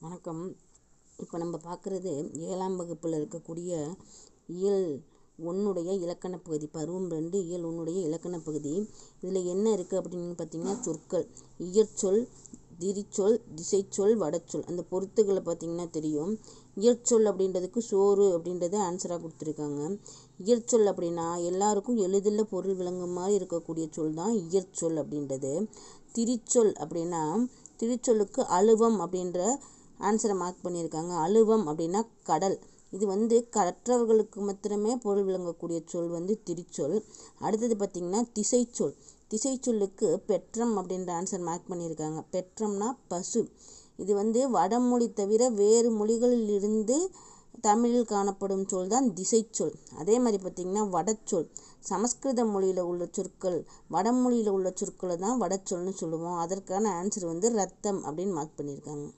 வணக்கம். இப்போ நம்ம பார்க்குறது ஏழாம் வகுப்பில் இருக்கக்கூடிய இயல் ஒன்றுடைய இலக்கணப் பகுதி. பருவம் ரெண்டு இயல் ஒன்னுடைய இலக்கணப் பகுதி. இதில் என்ன இருக்குது அப்படின்னு பார்த்தீங்கன்னா சொற்கள். இயற்சொல் திரிச்சொல் திசைச்சொல் வடச்சொல். அந்த பொருத்துகளை பார்த்தீங்கன்னா தெரியும். இயற்சொல் அப்படின்றதுக்கு சோறு அப்படின்றத ஆன்சராக கொடுத்துருக்காங்க. இயற்சொல் அப்படின்னா எல்லாருக்கும் எளிதில் பொருள் விளங்கும் மாதிரி இருக்கக்கூடிய சொல் தான் இயற்சொல் அப்படின்றது. திரிச்சொல் அப்படின்னா திருச்சொல்லுக்கு அழுவம் அப்படின்ற ஆன்சரை மார்க் பண்ணியிருக்காங்க. அழுவம் அப்படின்னா கடல். இது வந்து கற்றவர்களுக்கு மாத்திரமே பொருள் விளங்கக்கூடிய சொல் வந்து திருச்சொல். அடுத்தது பார்த்திங்கன்னா திசைச்சொல். திசைச்சொல்லுக்கு பெற்றம் அப்படின்ற ஆன்சர் மார்க் பண்ணியிருக்காங்க. பெற்றம்னா பசு. இது வந்து வடமொழி தவிர வேறு மொழிகளில் இருந்து தமிழில் காணப்படும் சொல் தான் திசைச்சொல். அதே மாதிரி பார்த்திங்கன்னா வடச்சொல். சமஸ்கிருத மொழியில் உள்ள சொற்கள் வடமொழியில் உள்ள சொற்களை தான் வடச்சொல்னு சொல்லுவோம். அதற்கான ஆன்சர் வந்து ரத்தம் அப்படின்னு மார்க் பண்ணியிருக்காங்க.